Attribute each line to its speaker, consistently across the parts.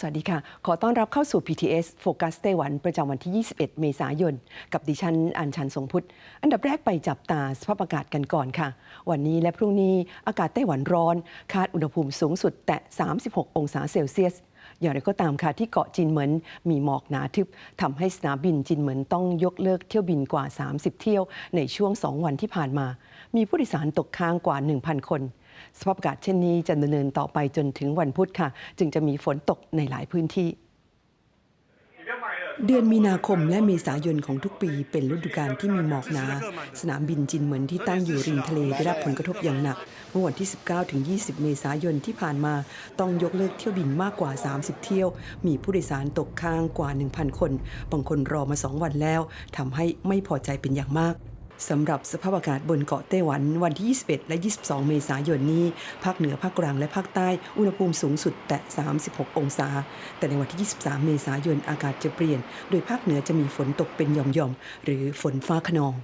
Speaker 1: สวัสดีค่ะ ขอต้อนรับเข้าสู่ PTS โฟกัสไต้หวัน ประจำวันที่ 21 เมษายน กับดิฉัน อัญชันทรงพุทธ อันดับแรกไปจับตาสภาพอากาศกันก่อนค่ะ วันนี้และพรุ่งนี้อากาศไต้หวันร้อน คาดอุณหภูมิสูงสุดแตะ36 องศาเซลเซียส อย่างไรก็ตามค่ะที่เกาะจินเหมินมีหมอกหนาทึบทำให้สนามบินจินเหมินต้องยกเลิกเที่ยวบินกว่า 30 เที่ยวในช่วง 2 วันที่ผ่านมา มีผู้โดยสารตกค้างกว่า 1,000 คน สภาพอากาศเช่นนี้จะดำเนินต่อไปจนถึงวันพุธค่ะ จึงจะมีฝนตกในหลายพื้นที่ เดือนมีนาคมและเมษายนของทุกปีเป็นฤดูกาลที่มีหมอกหนา สนามบินจินเหมินที่ตั้งอยู่ริมทะเลได้รับผลกระทบอย่างหนัก เมื่อวันที่ 19ถึง20 เมษายนที่ผ่านมาต้องยกเลิกเที่ยวบินมากกว่า 30 เที่ยว มีผู้โดยสารตกค้างกว่า 1,000 คน บางคนรอมา 2 วันแล้วทำให้ไม่พอใจเป็นอย่างมาก สำหรับสภาพอากาศบนเกาะไต้หวันวันที่ 21 และ 22 เมษายนนี้ ภาคเหนือภาคกลางและภาคใต้อุณหภูมิสูงสุดแต่ 36 องศา แต่ในวันที่ 23 เมษายนอากาศจะเปลี่ยน โดยภาคเหนือจะมีฝนตกเป็นหย่อมๆหรือฝนฟ้าขนอง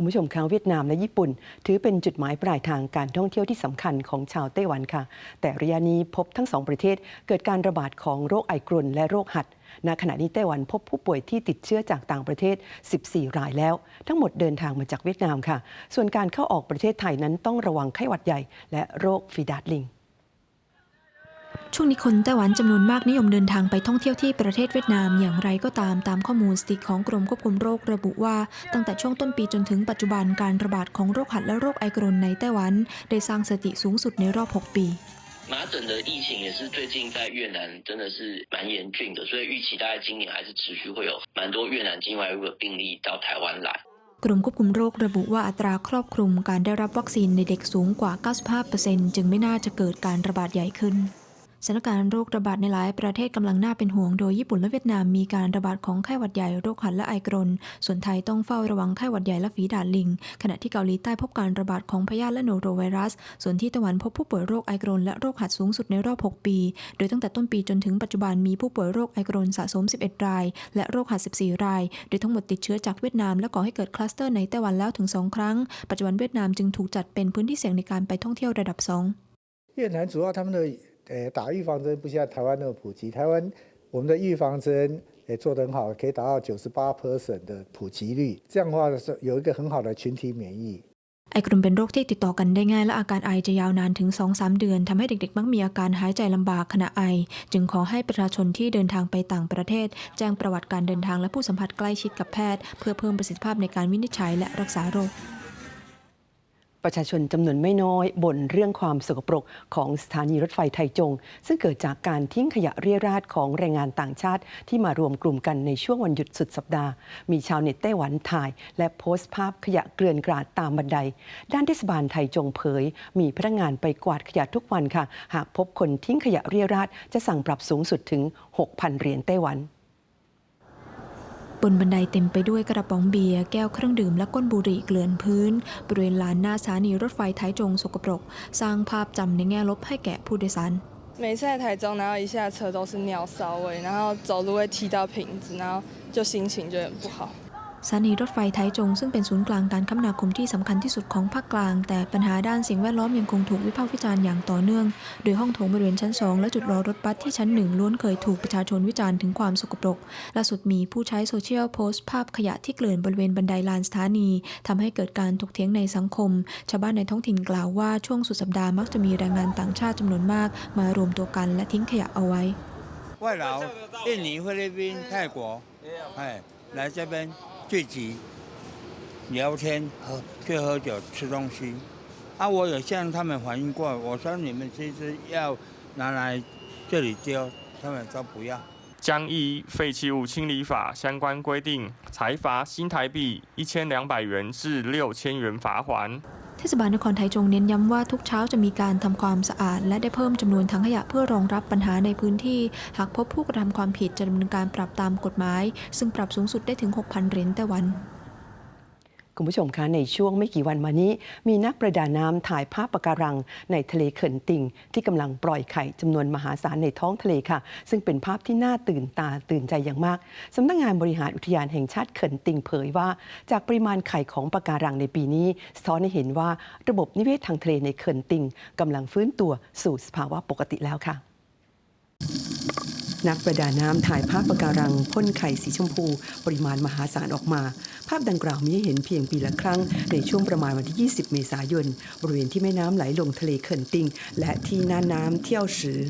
Speaker 1: คุณผู้ชมคะเวียดนามและญี่ปุ่น ถือเป็นจุดหมายปลายทางการท่องเที่ยวที่สำคัญของชาวไต้หวันค่ะ แต่ระยะนี้พบทั้งสองประเทศเกิดการระบาดของโรคไอกรุนและโรคหัดณขณะนี้ไต้หวันพบผู้ป่วยที่ติดเชื้อจากต่างประเทศ 14 รายแล้ว ทั้งหมดเดินทางมาจากเวียดนามค่ะ ส่วนการเข้าออกประเทศไทยนั้นต้องระวังไข้หวัดใหญ่ และโรคฟีดาดลิง
Speaker 2: ช่วงนี้คนไต้หวันจำนวนมากนิยมเดินทางไปท่องเที่ยวที่ประเทศเวียดนามอย่างไรก็ตามตามข้อมูลสถิติของกรมควบคุมโรคระบุว่า ตั้งแต่ช่วงต้นปีจนถึงปัจจุบันการระบาดของโรคหัดและโรคไอกรนในไต้หวัน ได้สร้างสถิติสูงสุดในรอบ 6 ปี
Speaker 3: 麻疹的疫情也是最近在越南真的是蛮严峻的，所以预期大概今年还是持续会有蛮多越南境外入的病例到台湾来。
Speaker 2: กรมควบคุมโรคระบุว่าอัตราครอบคลุมการได้รับวัคซีนในเด็กสูงกว่า 95%จึงไม่น่าจะเกิดการระบาดใหญ่ขึ้น สถานการณ์โรคระบาดในหลายประเทศกำลังน่าเป็นห่วง โดยญี่ปุ่นและเวียดนามมีการระบาดของไข้หวัดใหญ่โรคหัดและไอกรน ส่วนไทยต้องเฝ้าระวังไข้หวัดใหญ่และฝีดาดลิง ขณะที่เกาหลีใต้พบการระบาดของพยาธิและโนโรไวรัส ส่วนที่ไต้หวันพบผู้ป่วยโรคไอกรนและโรคหัดสูงสุดในรอบ 6 ปี โดยตั้งแต่ต้นปีจนถึงปัจจุบันมีผู้ป่วยโรคไอกรนสะสม 11 ราย และโรคหัด 14 ราย โดยทั้งหมดติดเชื้อจากเวียดนามและก่อให้เกิดคลัสเตอร์ในไต้หวันแล้วถึง 2 ครั้ง ปัจจุบันเวียดนามจึงถูกจัดเป็นพื้นที่เสี่ยงในการไปท่องเที่ยวระดับ 2
Speaker 4: 越南主要他们的 呃打预防针不像台湾那么普及，台湾我们的预防针也做得很好，可以达到九十八 percent 的普及率，这样的话是有一个很好的群体免疫。
Speaker 2: ไอกรุนเป็นโรคที่ติดต่อกันได้ง่ายและอาการไอจะยาวนานถึง 2-3 เดือนทำให้เด็กๆ มักมีอาการหายใจลำบากขณะไอ จึงขอให้ประชาชนที่เดินทางไปต่างประเทศ แจ้งประวัติการเดินทางและผู้สัมผัสใกล้ชิดกับแพทย์ เพื่อเพิ่มประสิทธิภาพในการวินิจฉัยและรักษาโรค
Speaker 1: ประชาชนจำนวนไม่น้อยบ่นเรื่องความสกปรกของสถานีรถไฟไทจง ซึ่งเกิดจากการทิ้งขยะเรี่ยราดของแรงงานต่างชาติ ที่มารวมกลุ่มกันในช่วงวันหยุดสุดสัปดาห์ มีชาวเน็ตไต้หวันถ่าย และโพสต์ภาพขยะเกลื่อนกราดตามบันได ด้านเทศบาลไทจงเผย มีพนักงานไปกวาดขยะทุกวันค่ะ หากพบคนทิ้งขยะเรี่ยราดจะสั่งปรับสูงสุดถึง 6,000 เหรียญไต้หวัน
Speaker 2: บนบันไดเต็มไปด้วยกระป๋องเบียร์แก้วเครื่องดื่มและก้นบุหรี่เกลื่อนพื้น บริเวณลานหน้าสถานีรถไฟท้ายจงสกปรก สร้างภาพจำในแง่ลบให้แก่ผู้โดยสาร
Speaker 5: 每次在台中，然后一下车都是尿骚味，然后走路会踢到瓶子，然后就心情就很不好。
Speaker 2: สถานีรถไฟไทยจง ซึ่งเป็นศูนย์กลางการคมนาคมที่สำคัญที่สุดของภาคกลาง แต่ปัญหาด้านสิ่งแวดล้อมยังคงถูกวิพากษ์วิจารณ์อย่างต่อเนื่อง โดยห้องโถงบริเวณชั้น 2 และจุดรอรถบัสที่ชั้นหนึ่งล้วนเคยถูกประชาชนวิจารณ์ถึงความสกปรกล่าสุดมีผู้ใช้โซเชียลโพสต์ภาพขยะที่เกลื่อนบริเวณบันไดลานสถานีทำให้เกิดการถกเถียงในสังคม ชาวบ้านในท้องถิ่นกล่าวว่าช่วงสุดสัปดาห์มักจะมีแรงงานต่างชาติจำนวนมาก มารวมตัวกันและทิ้งขยะเอาไว้
Speaker 6: 外劳，印尼、菲律宾、泰国，哎，来这边 聚集聊天、喝去喝酒、吃东西。啊，我有向他们反映过，我说你们其实要拿来这里丢，他们说不要。
Speaker 7: 将依废弃物清理法相关规定，裁罚新台币一千两百元至六千元罚款。
Speaker 2: เทศบาลนครไทยจงเน้นย้ำว่าทุกเช้าจะมีการทำความสะอาด และได้เพิ่มจำนวนถังขยะเพื่อรองรับปัญหาในพื้นที่ หากพบผู้กระทำความผิดจะดำเนินการปรับตามกฎหมาย ซึ่งปรับสูงสุดได้ถึง 6,000 เหรียญไต้หวัน
Speaker 1: คุณผู้ชมคะในช่วงไม่กี่วันมานี้ มีนักประดาน้ำถ่ายภาพปะการัง ในทะเลเขินติง ที่กำลังปล่อยไข่จำนวนมหาศาลในท้องทะเลค่ะ ซึ่งเป็นภาพที่น่าตื่นตาตื่นใจอย่างมากสำนักงานบริหารอุทยานแห่งชาติเขินติงเผยว่า จากปริมาณไข่ของปะการังในปีนี้สะท้อนให้เห็นว่าระบบนิเวศทางทะเลในเขินติงกำลังฟื้นตัวสู่สภาวะปกติแล้วค่ะ นักประดาน้ำถ่ายภาพปะการังพ่นไข่สีชมพู ปริมาณมหาศาลออกมา ภาพดังกล่าวมีให้เห็นเพียงปีละครั้ง ในช่วงประมาณวันที่ 20 เมษายน บริเวณที่แม่น้ำไหลลงทะเลเขินติง และที่น่านน้ำเที่ยวสือ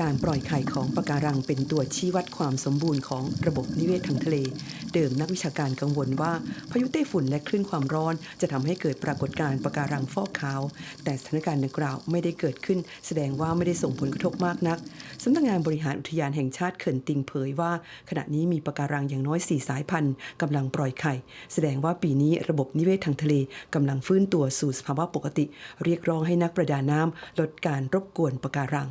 Speaker 1: การปล่อยไข่ของปะการังเป็นตัวชี้วัดความสมบูรณ์ของระบบนิเวศทางทะเล เดิมนักวิชาการกังวลว่า พายุไต้ฝุ่นและคลื่นความร้อน จะทำให้เกิดปรากฏการณ์ปะการังฟอกขาว แต่สถานการณ์ดังกล่าวไม่ได้เกิดขึ้น แสดงว่าไม่ได้ส่งผลกระทบมากนักสำนักงานบริหารอุทยานแห่งชาติเขินติงเผยว่า ขณะนี้มีปะการังอย่างน้อย 4 สายพันธุ์กำลังปล่อยไข่ แสดงว่าปีนี้ระบบนิเวศทางทะเลกำลังฟื้นตัวสู่สภาวะปกติ เรียกร้องให้นักประดาน้ำลดการรบกวนปะการัง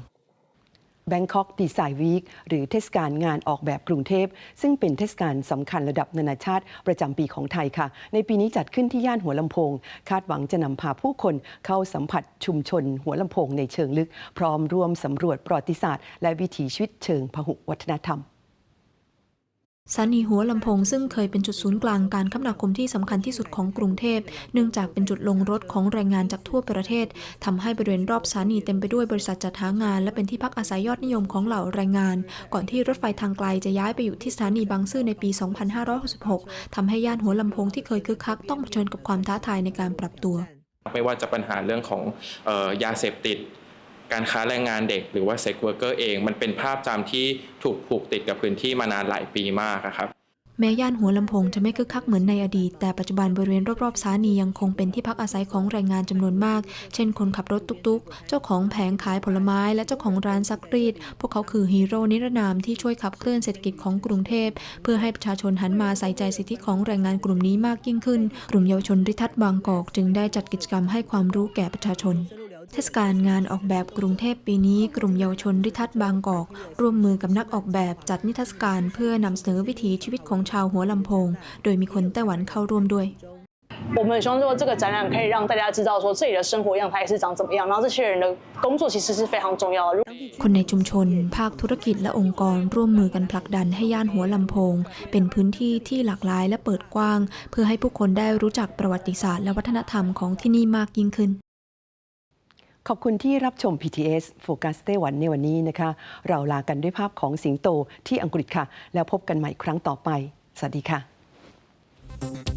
Speaker 1: Bangkok Design Week หรือเทศกาลงานออกแบบกรุงเทพ ซึ่งเป็นเทศกาลสำคัญระดับนานาชาติประจำปีของไทยค่ะ ในปีนี้จัดขึ้นที่ย่านหัวลำโพง คาดหวังจะนำพาผู้คนเข้าสัมผัสชุมชนหัวลำโพงในเชิงลึก พร้อมร่วมสำรวจประวัติศาสตร์ และวิถีชีวิตเชิงพหุวัฒนธรรม
Speaker 2: สถานีหัวลำโพงซึ่งเคยเป็นจุดศูนย์กลางการคมนาคมที่สำคัญที่สุดของกรุงเทพ เนื่องจากเป็นจุดลงรถของแรงงานจากทั่วประเทศทำให้บริเวณรอบสถานีเต็มไปด้วยบริษัทจัดหางาน และเป็นที่พักอาศัยยอดนิยมของเหล่าแรงงาน ก่อนที่รถไฟทางไกลจะย้ายไปอยู่ที่สถานีบางซื่อในปี 2566ทำให้ย่านหัวลำโพงที่เคยคึกคักต้องเผชิญกับความท้าทายในการปรับตัว
Speaker 8: ไม่ว่าจะปัญหาเรื่องของออยาเสพติด การค้าแรงงานเด็กหรือว่าเซ็กเวอร์เกอร์เอง มันเป็นภาพจำที่ถูกผูกติดกับพื้นที่มานานหลายปีมากครับ
Speaker 2: แม้ย่านหัวลำโพงจะไม่คึกคักเหมือนในอดีต แต่ปัจจุบันบริเวณรอบๆสถานียังคงเป็นที่พักอาศัยของแรงงานจำนวนมาก เช่นคนขับรถตุกๆ เจ้าของแผงขายผลไม้และเจ้าของร้านซักรีด พวกเขาคือฮีโร่นิรนามที่ช่วยขับเคลื่อนเศรษฐกิจของกรุงเทพ เพื่อให้ประชาชนหันมาใส่ใจสิทธิของแรงงานกลุ่มนี้มากยิ่งขึ้น กลุ่มเยาวชนริทัศน์บางกอกจึงได้จัดกิจกรรมให้ความรู้แก่ประชาชน เทศกาลงานออกแบบกรุงเทพปีนี้ กลุ่มเยาวชนริทัศน์บางกอก ร่วมมือกับนักออกแบบจัดนิทรรศการเพื่อนำเสนอวิถีชีวิตของชาวหัวลำโพง โดยมีคนไต้หวันเข้าร่วมด้วย
Speaker 9: 我们希望说这个展览可以让大家知道说这里的生活样态是长怎么样，然后这些人的工作其实是非常重要的。
Speaker 2: คนในชุมชน ภาคธุรกิจและองค์กร ร่วมมือกันผลักดันให้ย่านหัวลำโพง เป็นพื้นที่ที่หลากหลายและเปิดกว้าง เพื่อให้ผู้คนได้รู้จักประวัติศาสตร์และวัฒนธรรมของที่นี่มากยิ่งขึ้น
Speaker 1: ขอบคุณที่รับชม PTS โฟกัสไต้หวันในวันนี้นะคะ เราลากันด้วยภาพของสิงโตที่อังกฤษค่ะ แล้วพบกันใหม่ครั้งต่อไป สวัสดีค่ะ